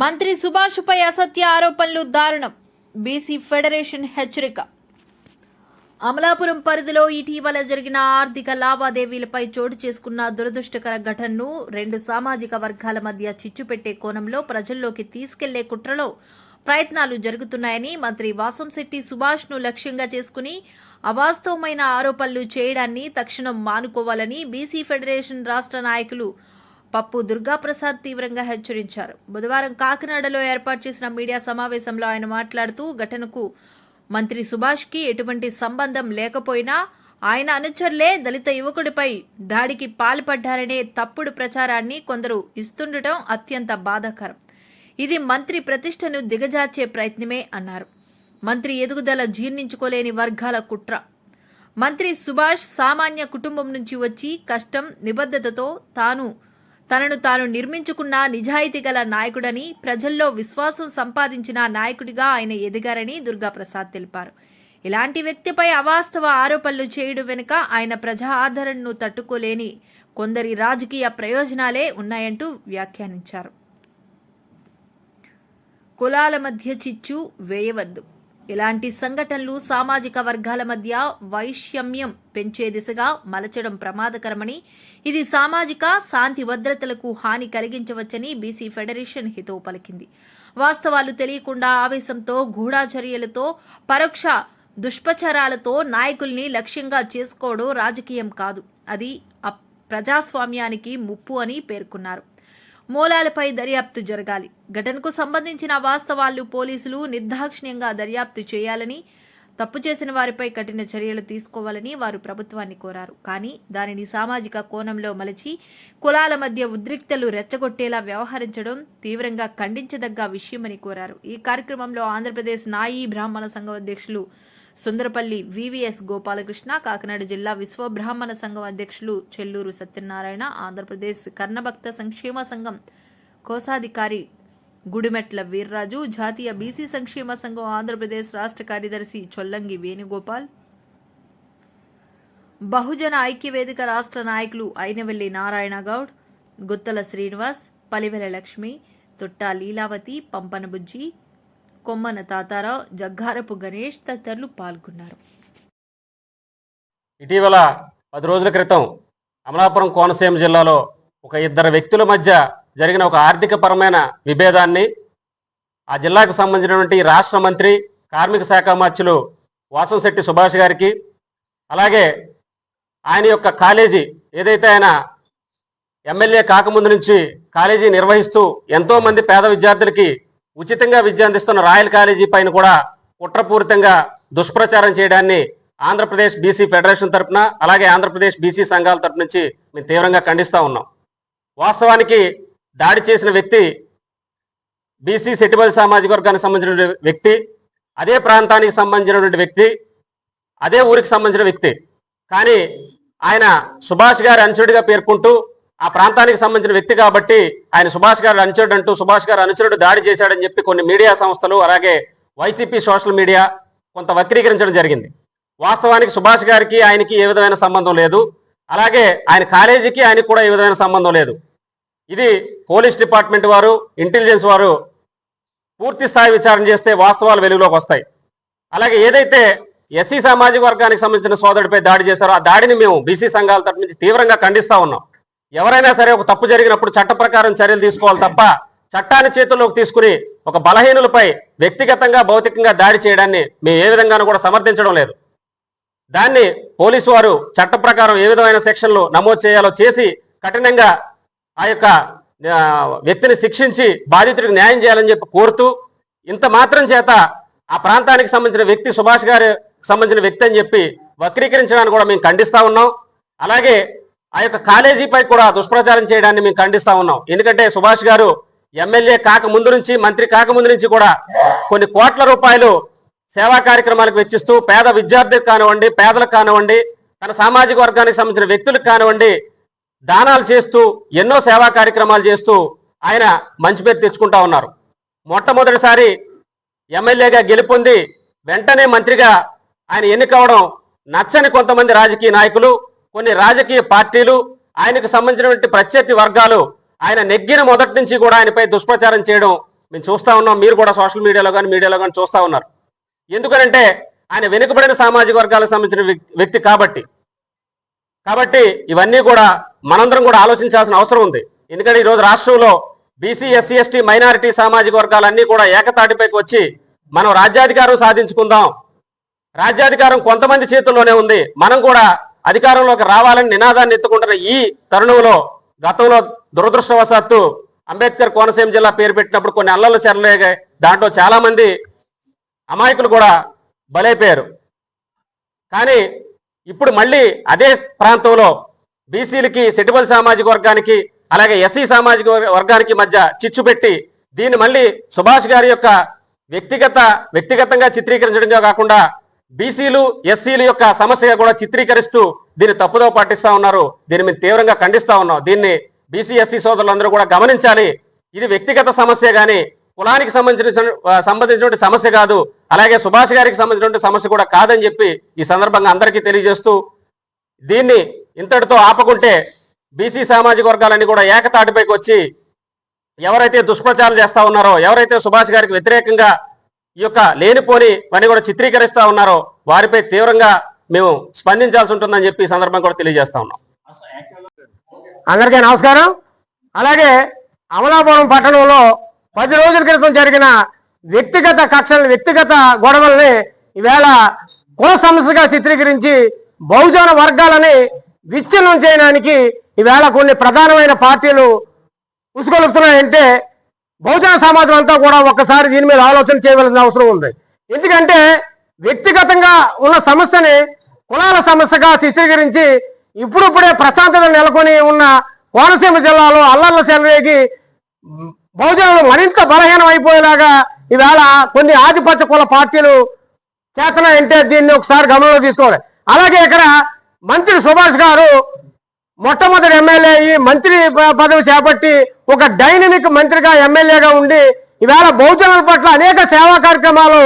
మంత్రి సుభాష్పై అసత్య ఆరోపణలు దారుణం. బీసీ ఫెడరేషన్ హెచ్చరిక. అమలాపురం పరిధిలో ఇటీవల జరిగిన ఆర్థిక లావాదేవీలపై చోటు చేసుకున్న దురదృష్టకర ఘటనను రెండు సామాజిక వర్గాల మధ్య చిచ్చుపెట్టే కోణంలో ప్రజల్లోకి తీసుకెళ్ళే కుట్రలో ప్రయత్నాలు జరుగుతున్నాయని మంత్రి వాసంశెట్టి సుభాష్ను లక్ష్యంగా చేసుకుని అవాస్తవమైన ఆరోపణలు చేయడాన్ని తక్షణం మానుకోవాలని బీసీ ఫెడరేషన్ రాష్ట్ర నాయకులు పప్పు దుర్గాప్రసాద్ తీవ్రంగా హెచ్చరించారు. బుధవారం కాకినాడలో ఏర్పాటు చేసిన మీడియా సమావేశంలో ఆయన మాట్లాడుతూ ఘటనకు మంత్రి సుభాష్కి ఎటువంటి సంబంధం లేకపోయినా ఆయన అనుచరులే దళిత యువకుడిపై దాడికి పాల్పడ్డారనే తప్పుడు ప్రచారాన్ని కొందరు ఇస్తుండటం అత్యంత బాధాకరం. ఇది మంత్రి ప్రతిష్టను దిగజార్చే ప్రయత్నమే అన్నారు. మంత్రి ఎదుగుదల జీర్ణించుకోలేని వర్గాల కుట్ర. మంత్రి సుభాష్ సామాన్య కుటుంబం నుంచి వచ్చి కష్టం నిబద్ధతతో తాను తనను తాను నిర్మించుకున్న నిజాయితీ గల నాయకుడని ప్రజల్లో విశ్వాసం సంపాదించిన నాయకుడిగా ఆయన ఎదిగారని దుర్గాప్రసాద్ తెలిపారు. ఇలాంటి వ్యక్తిపై అవాస్తవ ఆరోపణలు చేయడం వెనుక ఆయన ప్రజా ఆదరణను తట్టుకోలేని కొందరి రాజకీయ ప్రయోజనాలే ఉన్నాయంటూ వ్యాఖ్యానించారు. కులాల మధ్య చిచ్చు వేయవద్దు. ఇలాంటి సంఘటనలు సామాజిక వర్గాల మధ్య వైషమ్యం పెంచే దిశగా మలచడం ప్రమాదకరమని ఇది సామాజిక శాంతి భద్రతలకు హాని కలిగించవచ్చని బీసీ ఫెడరేషన్ హితవు పలికింది. వాస్తవాలు తెలియకుండా ఆవేశంతో గూఢాచర్యలతో పరోక్ష దుష్ప్రచారాలతో నాయకుల్ని లక్ష్యంగా చేసుకోవడం రాజకీయం కాదు. అది అప్- ప్రజాస్వామ్యానికి ముప్పు అని పేర్కొన్నారు. మూలాలపై దర్యాప్తు జరగాలి. ఘటనకు సంబంధించిన వాస్తవాలు పోలీసులు నిర్దాక్షిణ్యంగా దర్యాప్తు చేయాలని తప్పు చేసిన వారిపై కఠిన చర్యలు తీసుకోవాలని వారు ప్రభుత్వాన్ని కోరారు. కానీ దానిని సామాజిక కోణంలో మలచి కులాల మధ్య ఉద్రిక్తలు రెచ్చగొట్టేలా వ్యవహరించడం తీవ్రంగా ఖండించదగ్గ విషయమని కోరారు. ఈ కార్యక్రమంలో ఆంధ్రప్రదేశ్ నాయీ బ్రాహ్మణ సంఘం అధ్యక్షులు సుందరపల్లి వివిఎస్ గోపాలకృష్ణ కాకినాడ జిల్లా విశ్వబ్రాహ్మణ సంఘం అధ్యక్షులు చెల్లూరు సత్యనారాయణ ఆంధ్రప్రదేశ్ కర్ణభక్త సంక్షేమ సంఘం కోశాధికారి గుడిమెట్ల వీర్రాజు జాతీయ బీసీ సంక్షేమ సంఘం ఆంధ్రప్రదేశ్ రాష్ట్ర కార్యదర్శి చొల్లంగి వేణుగోపాల్ బహుజన ఐక్యవేదిక రాష్ట్ర నాయకులు అయినవెల్లి నారాయణ గౌడ్ గుత్తల శ్రీనివాస్ పలివెల లక్ష్మి తొట్టా లీలావతి పంపనబుజ్జి కొమ్మన తాతారావు జగ్గారపు గణేష్ తదితరులు పాల్గొన్నారు. ఇటీవల పది రోజుల క్రితం అమలాపురం కోనసీమ జిల్లాలో ఒక ఇద్దరు వ్యక్తుల మధ్య జరిగిన ఒక ఆర్థిక పరమైన విభేదాన్ని ఆ జిల్లాకు సంబంధించినటువంటి రాష్ట్ర మంత్రి కార్మిక శాఖ మంత్రులు వాసంశెట్టి సుభాష్ గారికి అలాగే ఆయన యొక్క కాలేజీ ఏదైతే ఆయన ఎమ్మెల్యే కాకముందు నుంచి కాలేజీ నిర్వహిస్తూ ఎంతోమంది పేద విద్యార్థులకి ఉచితంగా విద్య అందిస్తున్న రాయల్ కాలేజీ పైన కూడా కుట్రపూరితంగా దుష్ప్రచారం చేయడాన్ని ఆంధ్రప్రదేశ్ బీసీ ఫెడరేషన్ తరపున అలాగే ఆంధ్రప్రదేశ్ బీసీ సంఘాల తరపు నుంచి మేము తీవ్రంగా ఖండిస్తూ ఉన్నాం. వాస్తవానికి దాడి చేసిన వ్యక్తి బీసీ సెటిబల్ సామాజిక వర్గానికి సంబంధించిన వ్యక్తి అదే ప్రాంతానికి సంబంధించినటువంటి వ్యక్తి అదే ఊరికి సంబంధించిన వ్యక్తి. కానీ ఆయన సుభాష్ గారి అంచుడిగా పేర్కొంటూ ఆ ప్రాంతానికి సంబంధించిన వ్యక్తి కాబట్టి ఆయన సుభాష్ గారు అనుచరుడు అంటూ సుభాష్ గారు అనుచరుడు దాడి చేశాడని చెప్పి కొన్ని మీడియా సంస్థలు అలాగే వైసీపీ సోషల్ మీడియా కొంత వక్రీకరించడం జరిగింది. వాస్తవానికి సుభాష్ గారికి ఆయనకి ఏ విధమైన సంబంధం లేదు. అలాగే ఆయన కాలేజీకి ఆయనకి కూడా ఏ విధమైన సంబంధం లేదు. ఇది పోలీస్ డిపార్ట్మెంట్ వారు ఇంటెలిజెన్స్ వారు పూర్తి స్థాయి విచారణ చేస్తే వాస్తవాలు వెలుగులోకి వస్తాయి. అలాగే ఏదైతే ఎస్సీ సామాజిక వర్గానికి సంబంధించిన సోదరుడిపై దాడి చేశారో ఆ దాడిని మేము బీసీ సంఘాల తరపు నుంచి తీవ్రంగా ఖండిస్తా ఉన్నాం. ఎవరైనా సరే ఒక తప్పు జరిగినప్పుడు చట్ట ప్రకారం చర్యలు తీసుకోవాలి తప్ప చట్టాన్ని చేతుల్లోకి తీసుకుని ఒక బలహీనులపై వ్యక్తిగతంగా భౌతికంగా దాడి చేయడాన్ని మేము ఏ విధంగానూ కూడా సమర్థించడం లేదు. దాన్ని పోలీసు వారు చట్ట ప్రకారం ఏ విధమైన సెక్షన్లు నమోదు చేయాలో చేసి కఠినంగా ఆ యొక్క వ్యక్తిని శిక్షించి బాధితుడికి న్యాయం చేయాలని చెప్పి కోరుతూ ఇంత మాత్రం చేత ఆ ప్రాంతానికి సంబంధించిన వ్యక్తి సుభాష్ గారికి సంబంధించిన వ్యక్తి అని చెప్పి వక్రీకరించడానికి కూడా మేము ఖండిస్తా ఉన్నాం. అలాగే ఆ యొక్క కాలేజీపై కూడా దుష్ప్రచారం చేయడాన్ని మేము ఖండిస్తా ఉన్నాం. ఎందుకంటే సుభాష్ గారు ఎమ్మెల్యే కాక ముందు నుంచి మంత్రి కాక ముందు నుంచి కూడా కొన్ని కోట్ల రూపాయలు సేవా కార్యక్రమాలకు వెచ్చిస్తూ పేద విద్యార్థులకు కానివ్వండి పేదలకు కానివ్వండి తన సామాజిక వర్గానికి సంబంధించిన వ్యక్తులకు కానివ్వండి దానాలు చేస్తూ ఎన్నో సేవా కార్యక్రమాలు చేస్తూ ఆయన మంచి పేరు తెచ్చుకుంటా ఉన్నారు. మొట్టమొదటిసారి ఎమ్మెల్యేగా గెలుపొంది వెంటనే మంత్రిగా ఆయన ఎన్నికవడం నచ్చని కొంతమంది రాజకీయ నాయకులు కొన్ని రాజకీయ పార్టీలు ఆయనకు సంబంధించినటువంటి ప్రత్యర్థి వర్గాలు ఆయన నెగ్గిన మొదటి నుంచి కూడా ఆయనపై దుష్ప్రచారం చేయడం మేము చూస్తా ఉన్నాం. మీరు కూడా సోషల్ మీడియాలో కానీ మీడియాలో కానీ చూస్తూ ఉన్నారు. ఎందుకనంటే ఆయన వెనుకబడిన సామాజిక వర్గాలకు సంబంధించిన వ్యక్తి కాబట్టి. కాబట్టి ఇవన్నీ కూడా మనందరం కూడా ఆలోచించాల్సిన అవసరం ఉంది. ఎందుకంటే ఈరోజు రాష్ట్రంలో బీసీ ఎస్సీ ఎస్టీ మైనారిటీ సామాజిక వర్గాలన్నీ కూడా ఏకతాటిపైకి వచ్చి మనం రాజ్యాధికారం సాధించుకుందాం. రాజ్యాధికారం కొంతమంది చేతుల్లోనే ఉంది. మనం కూడా అధికారంలోకి రావాలని నినాదాన్ని ఎత్తుకుంటున్న ఈ తరుణంలో గతంలో దురదృష్టవశాత్తు అంబేద్కర్ కోనసీమ జిల్లా పేరు పెట్టినప్పుడు కొన్ని అల్లలు చెరలేగాయి దాంట్లో చాలామంది అమాయకులు కూడా బలైపోయారు. కానీ ఇప్పుడు మళ్ళీ అదే ప్రాంతంలో బీసీలకి సెటిబల్ సామాజిక వర్గానికి అలాగే ఎస్సీ సామాజిక వర్గానికి మధ్య చిచ్చు పెట్టి దీన్ని మళ్ళీ సుభాష్ గారి యొక్క వ్యక్తిగత వ్యక్తిగతంగా చిత్రీకరించడంగా కాకుండా బీసీలు ఎస్సీలు యొక్క సమస్య కూడా చిత్రీకరిస్తూ దీన్ని తప్పుదో పాటిస్తా ఉన్నారు. దీన్ని మేము తీవ్రంగా ఖండిస్తా ఉన్నాం. దీన్ని బీసీ ఎస్సీ సోదరులందరూ కూడా గమనించాలి. ఇది వ్యక్తిగత సమస్య కానీ కులానికి సంబంధించిన సంబంధించినటువంటి సమస్య కాదు. అలాగే సుభాష్ గారికి సంబంధించినటువంటి సమస్య కూడా కాదని చెప్పి ఈ సందర్భంగా అందరికీ తెలియజేస్తూ దీన్ని ఇంతటితో ఆపకుంటే బీసీ సామాజిక వర్గాలన్నీ కూడా ఏకతాటిపైకి వచ్చి ఎవరైతే దుష్ప్రచారం చేస్తా ఉన్నారో ఎవరైతే సుభాష్ గారికి వ్యతిరేకంగా ఈ యొక్క లేనిపోని పని కూడా చిత్రీకరిస్తా ఉన్నారో వారిపై తీవ్రంగా మేము స్పందించాల్సి ఉంటుందని చెప్పి సందర్భం సందర్భంగా కూడా తెలియజేస్తా ఉన్నాం. అందరికీ నమస్కారం. అలాగే అమలాపురం పట్టణంలో పది రోజుల క్రితం జరిగిన వ్యక్తిగత కక్షలు వ్యక్తిగత గొడవల్ని ఈవేళ కుల సమస్యగా చిత్రీకరించి బహుజన వర్గాలని విచ్ఛిన్నం చేయడానికి ఈవేళ కొన్ని ప్రధానమైన పార్టీలు ఉసుకొలుగుతున్నాయంటే బహుజన సమాజం అంతా కూడా ఒక్కసారి దీని మీద ఆలోచన చేయవలసిన అవసరం ఉంది. ఎందుకంటే వ్యక్తిగతంగా ఉన్న సమస్యని కులాల సమస్యగా చిత్రీకరించి ఇప్పుడిప్పుడే ప్రశాంతత నెలకొని ఉన్న కోనసీమ జిల్లాలో అల్లర్ల చెలరేగి బహుజనులు మరింత బలహీనం అయిపోయేలాగా ఈవేళ కొన్ని ఆధిపత్య కుల పార్టీలు చేతనంటే దీన్ని ఒకసారి గమనంలో తీసుకోవాలి. అలాగే ఇక్కడ మంత్రి సుభాష్ గారు మొట్టమొదటి ఎమ్మెల్యే ఈ మంత్రి ప- పదవి చేపట్టి ఒక డైనమిక్ మంత్రిగా ఎమ్మెల్యేగా ఉండి ఈవేళ బహుజనుల పట్ల అనేక సేవా కార్యక్రమాలు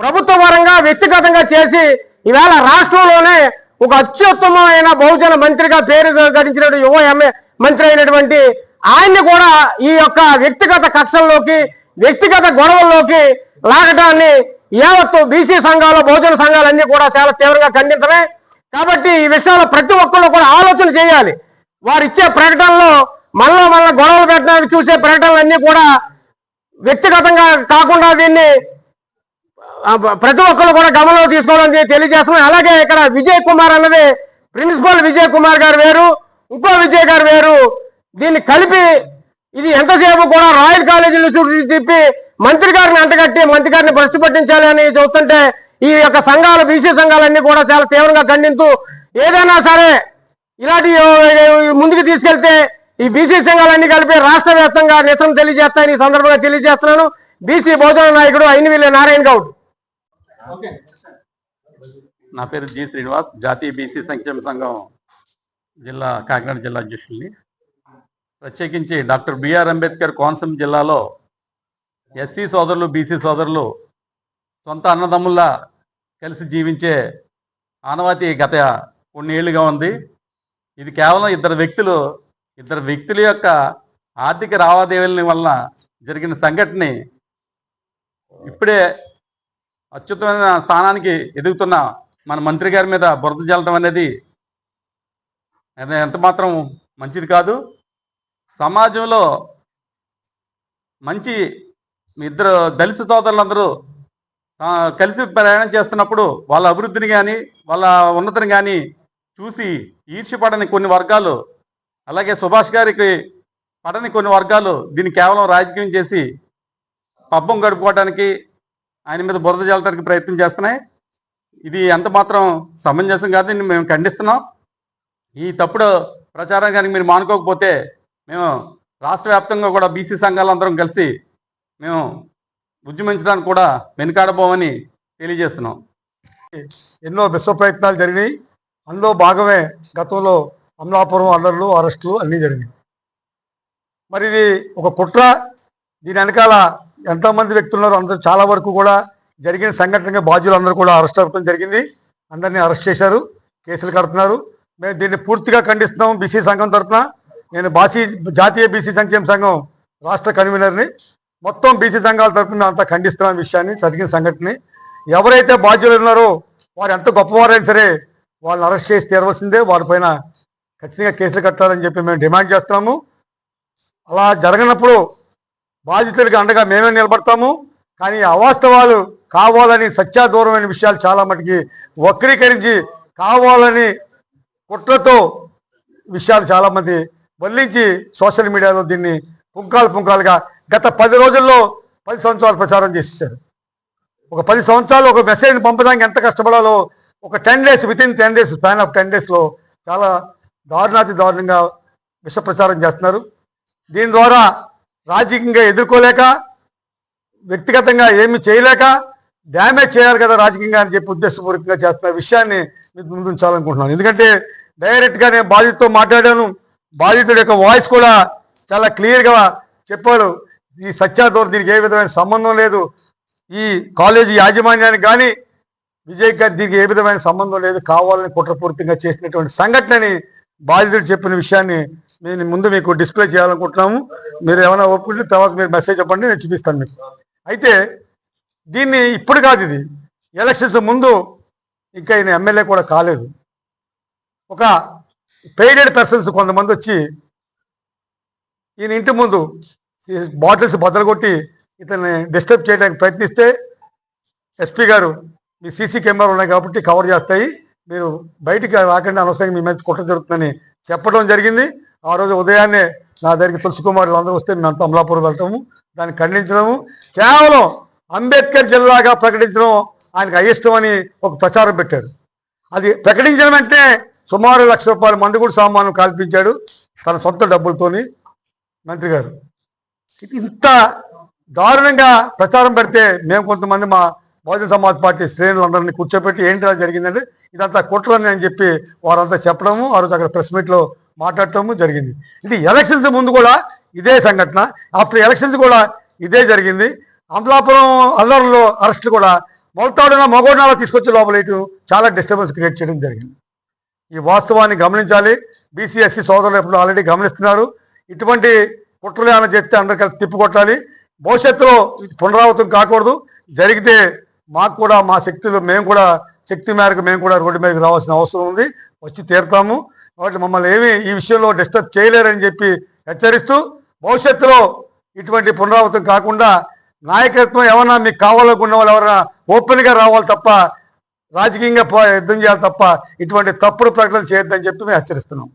ప్రభుత్వ పరంగా వ్యక్తిగతంగా చేసి ఈవేళ రాష్ట్రంలోనే ఒక అత్యుత్తమమైన బహుజన మంత్రిగా పేరు గడించిన యువ ఎమ్మె మంత్రి అయినటువంటి ఆయన్ని కూడా ఈ యొక్క వ్యక్తిగత కక్షల్లోకి వ్యక్తిగత గొడవల్లోకి లాగటాన్ని యావత్తు బీసీ సంఘాలు బహుజన సంఘాలన్నీ కూడా చాలా తీవ్రంగా ఖండించమే కాబట్టి ఈ విషయంలో ప్రతి ఒక్కళ్ళు కూడా ఆలోచన చేయాలి. వారు ఇచ్చే ప్రకటనలో మళ్ళా మళ్ళా గొడవలు పెట్టడానికి చూసే ప్రకటనలన్నీ కూడా వ్యక్తిగతంగా కాకుండా దీన్ని ప్రతి ఒక్కరు కూడా గమనంలో తీసుకోవాలని తెలియజేస్తున్నాం. అలాగే ఇక్కడ విజయ్ కుమార్ అన్నది ప్రిన్సిపల్ విజయ్ కుమార్ గారు వేరు ఇంకో విజయ్ గారు వేరు. దీన్ని కలిపి ఇది ఎంతసేపు కూడా రాయల్ కాలేజీలో చుట్టూ తిప్పి మంత్రి గారిని అంటగట్టి మంత్రి గారిని భ్రష్టు పట్టించాలి అని చూస్తుంటే ఈ యొక్క సంఘాలు బీసీ సంఘాలన్నీ కూడా చాలా తీవ్రంగా ఖండిస్తూ ఏదైనా సరే ఇలాంటి ముందుకు తీసుకెళ్తే ఈ బీసీ సంఘాలన్నీ కలిపి రాష్ట్ర వ్యాప్తంగా నిరసన తెలియజేస్తాయని ఈ సందర్భంగా తెలియజేస్తున్నాను. బీసీ బోధన నాయకుడు అయినవిల్లి నారాయణ గౌడ్. నా పేరు జి శ్రీనివాస్ జాతీయ బీసీ సంక్షేమ సంఘం జిల్లా కాకినాడ జిల్లా అధ్యక్షుల్ని ప్రత్యేకించి డాక్టర్ బిఆర్ అంబేద్కర్ కోనసీమ జిల్లాలో ఎస్సీ సోదరులు బీసీ సోదరులు సొంత అన్నదమ్ముల్లా కలిసి జీవించే ఆనవాతి గత కొన్నేళ్ళుగా ఉంది. ఇది కేవలం ఇద్దరు వ్యక్తులు ఇద్దరు వ్యక్తుల యొక్క ఆర్థిక లావాదేవీల వలన జరిగిన సంఘటనని ఇప్పుడే అత్యుత్తమైన స్థానానికి ఎదుగుతున్న మన మంత్రి గారి మీద బురద జల్లడం అనేది అది ఎంత మాత్రం మంచిది కాదు. సమాజంలో మంచి మీ ఇద్దరు దళిత సోదరులందరూ కలిసి ప్రయాణం చేస్తున్నప్పుడు వాళ్ళ అభివృద్ధిని కానీ వాళ్ళ ఉన్నతిని కానీ చూసి ఈర్ష్యపడని కొన్ని వర్గాలు అలాగే సుభాష్ గారికి పడని కొన్ని వర్గాలు దీన్ని కేవలం రాజకీయం చేసి పబ్బం గడుపుకోవడానికి ఆయన మీద బురద జల్లడానికి ప్రయత్నం చేస్తున్నాయి. ఇది ఎంత మాత్రం సమంజసం కాదు దీన్ని మేము ఖండిస్తున్నాం. ఈ తప్పుడు ప్రచారం కానీ మీరు మానుకోకపోతే మేము రాష్ట్ర వ్యాప్తంగా కూడా బీసీ సంఘాలందరం కలిసి మేము ఉద్యమించడానికి కూడా వెనుకాడబోమని తెలియజేస్తున్నాం. ఎన్నో విశ్వ ప్రయత్నాలు జరిగినాయి. అందులో భాగమే గతంలో అమలాపురం అల్లర్లు అరెస్టులు అన్నీ జరిగినాయి. మరి ఇది ఒక కుట్ర. దీని వెనకాల ఎంతోమంది వ్యక్తులు ఉన్నారో. అందరూ చాలా వరకు కూడా జరిగిన సంఘటనగా బాధ్యులు అందరూ కూడా అరెస్ట్ అవ్వడం జరిగింది. అందరినీ అరెస్ట్ చేశారు. కేసులు కడుతున్నారు. మేము దీన్ని పూర్తిగా ఖండిస్తున్నాం బీసీ సంఘం తరఫున. నేను బాసీ జాతీయ బీసీ సంక్షేమ సంఘం రాష్ట్ర కన్వీనర్ని. మొత్తం బీసీ సంఘాల తరఫున అంతా ఖండిస్తున్న విషయాన్ని జరిగిన సంఘటనని. ఎవరైతే బాధ్యులు ఉన్నారో వారు ఎంత గొప్పవారైనా సరే వాళ్ళని అరెస్ట్ చేసి తీరవలసిందే. వారిపైన ఖచ్చితంగా కేసులు కట్టాలని చెప్పి మేము డిమాండ్ చేస్తున్నాము. అలా జరగనప్పుడు బాధితులకు అండగా మేమే నిలబడతాము. కానీ అవాస్తవాలు కావాలని సత్యాదూరమైన విషయాలు చాలా మటుకి వక్రీకరించి కావాలని కుట్రతో విషయాలు చాలామంది వల్లించి సోషల్ మీడియాలో దీన్ని పుంకాలు పుంకాలుగా గత పది రోజుల్లో పది సంవత్సరాలు ప్రచారం చేసేసారు ఒక పది సంవత్సరాలు ఒక మెసేజ్ పంపడానికి ఎంత కష్టపడాలో ఒక ten days within ten days span of ten డేస్లో చాలా దారుణాతి దారుణంగా విష ప్రచారం చేస్తున్నారు. దీని ద్వారా రాజకీయంగా ఎదుర్కోలేక వ్యక్తిగతంగా ఏమి చేయలేక డ్యామేజ్ చేయాలి కదా రాజకీయంగా అని చెప్పి ఉద్దేశపూర్వకంగా చేస్తున్న విషయాన్ని మీకు ముందు ఉంచాలనుకుంటున్నాను ఎందుకంటే డైరెక్ట్గా నేను బాధితుతో మాట్లాడాను. బాధితుడి యొక్క వాయిస్ కూడా చాలా క్లియర్గా చెప్పాడు. ఈ సత్యాదూర్ దీనికి ఏ విధమైన సంబంధం లేదు. ఈ కాలేజీ యాజమాన్యానికి కానీ విజయ్ గారి దీనికి ఏ విధమైన సంబంధం లేదు. కావాలని కుట్రపూరితంగా చేసినటువంటి సంఘటనని బాధితుడు చెప్పిన విషయాన్ని నేను ముందు మీకు డిస్ప్లే చేయాలనుకుంటున్నాము. మీరు ఏమైనా ఒప్పుకుంటే తర్వాత మీరు మెసేజ్ చెప్పండి నేను చూపిస్తాను మీకు. అయితే దీన్ని ఇప్పుడు కాదు ఇది. ఎలక్షన్స్ ముందు ఇంకా ఈయన ఎమ్మెల్యే కూడా కాలేదు. ఒక పెయిడెడ్ పర్సన్స్ కొంతమంది వచ్చి ఈయన ఇంటి ముందు బాటిల్స్ బద్దలు కొట్టి ఇతన్ని డిస్టర్బ్ చేయడానికి ప్రయత్నిస్తే ఎస్పీ గారు మీ సీసీ కెమెరాలు ఉన్నాయి కాబట్టి కవర్ చేస్తాయి. మీరు బయటికి రాకుండా అనవసరంగా మీ మీద కుట్ర జరుగుతుందని చెప్పడం జరిగింది. ఆ రోజు ఉదయాన్నే నా దగ్గరికి తులసి కుమారులు అందరూ వస్తే మేము అంతా అమలాపురం వెళ్తాము. దాన్ని ఖండించడము. కేవలం అంబేద్కర్ జిల్లాగా ప్రకటించడం ఆయనకు అయిష్టం అని ఒక ప్రచారం పెట్టారు. అది ప్రకటించడం అంటే సుమారు లక్ష రూపాయల మందుగుడు కూడా సామాను కల్పించాడు తన సొంత డబ్బులతోని మంత్రి గారు. ఇంత దారుణంగా ప్రచారం పెడితే మేము కొంతమంది మా బహుజన సమాజ్ పార్టీ శ్రేణులందరినీ కూర్చోబెట్టి ఏంటి జరిగిందంటే ఇదంతా కుట్రని అని చెప్పి వారంతా చెప్పడము ఆ రోజు అక్కడ ప్రెస్ మీట్లో మాట్లాడటము జరిగింది. ఇది ఎలక్షన్స్ ముందు కూడా ఇదే సంఘటన ఆఫ్టర్ ఎలక్షన్స్ కూడా ఇదే జరిగింది. అమలాపురం అల్లర్లో అరెస్టులు కూడా మొలతాడున మగోడాలో తీసుకొచ్చి లోపల చాలా డిస్టర్బెన్స్ క్రియేట్ చేయడం జరిగింది. ఈ వాస్తవాన్ని గమనించాలి. బీసీఎస్సీ సోదరులు ఎప్పుడు ఆల్రెడీ గమనిస్తున్నారు. ఇటువంటి కుట్రలు ఏమైనా చేస్తే అందరు కలిసి తిప్పికొట్టాలి భవిష్యత్తులో పునరావృతం కాకూడదు. జరిగితే మాకు కూడా మా శక్తులు మేము కూడా శక్తి మేరకు మేము కూడా రోడ్డు మీదకి రావాల్సిన అవసరం ఉంది. వచ్చి తీరుతాము. కాబట్టి మమ్మల్ని ఏమీ ఈ విషయంలో డిస్టర్బ్ చేయలేరని చెప్పి హెచ్చరిస్తూ భవిష్యత్తులో ఇటువంటి పునరావృతం కాకుండా నాయకత్వం ఏమన్నా మీకు కావాలనుకున్న వాళ్ళు ఎవరైనా ఓపెన్గా రావాలి తప్ప రాజకీయంగా యుద్ధం చేయాలి తప్ప ఇటువంటి తప్పుడు ప్రకటనలు చేయొద్దని చెప్పి మేము హెచ్చరిస్తున్నాం.